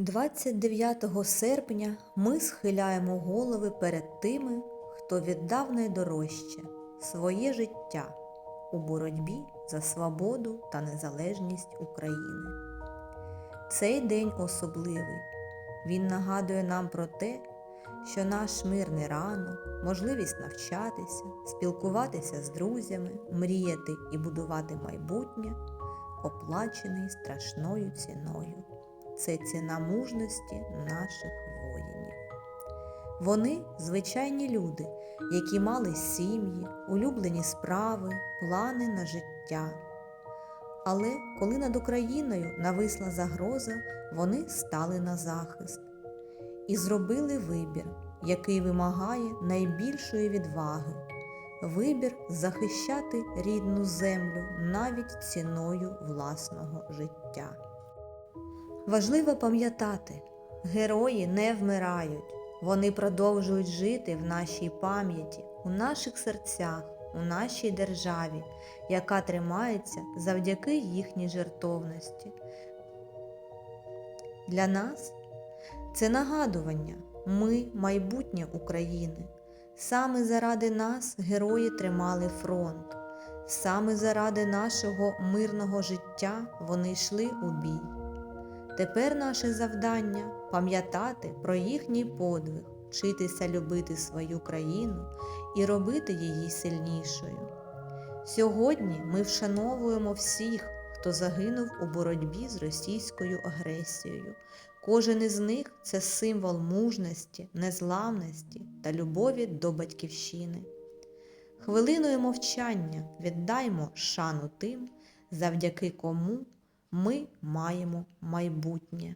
29 серпня ми схиляємо голови перед тими, хто віддав найдорожче своє життя у боротьбі за свободу та незалежність України. Цей день особливий. Він нагадує нам про те, що наш мирний ранок, можливість навчатися, спілкуватися з друзями, мріяти і будувати майбутнє оплачений страшною ціною. Це ціна мужності наших воїнів. Вони звичайні люди, які мали сім'ї, улюблені справи, плани на життя. Але коли над Україною нависла загроза, вони стали на захист і зробили вибір, який вимагає найбільшої відваги. Вибір захищати рідну землю навіть ціною власного життя. Важливо пам'ятати, герої не вмирають, вони продовжують жити в нашій пам'яті, у наших серцях, у нашій державі, яка тримається завдяки їхній жертовності. Для нас це нагадування, ми майбутнє України. Саме заради нас герої тримали фронт, саме заради нашого мирного життя вони йшли у бій. Тепер наше завдання пам'ятати про їхній подвиг, вчитися любити свою країну і робити її сильнішою. Сьогодні ми вшановуємо всіх, хто загинув у боротьбі з російською агресією. Кожен із них це символ мужності, незламності та любові до батьківщини. Хвилиною мовчання віддаймо шану тим, завдяки кому ми маємо майбутнє.